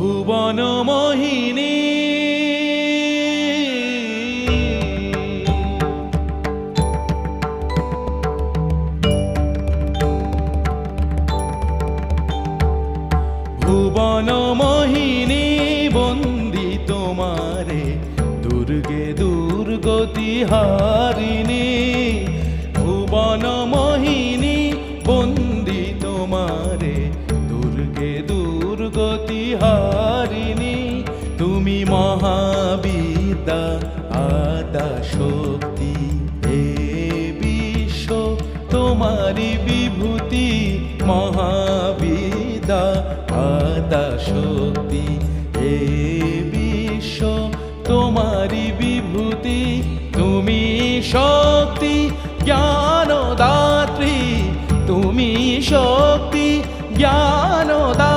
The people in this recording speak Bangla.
ভুবন মোহিনী। ভুবন মোহিনী বন্দি তোমারে দুর্গে দুর্গতি হারিণী। ভুবন মোহিনী হারিণী তুমি মহাবিদা আদা শক্তি, হে বিশ্ব তোমারি বিভূতি মহাবিদা আদা শক্তি, হে বিশ্ব তোমারি বিভূতি, তুমি শক্তি, জ্ঞানদাত্রী, তুমি শক্তি, জ্ঞানদা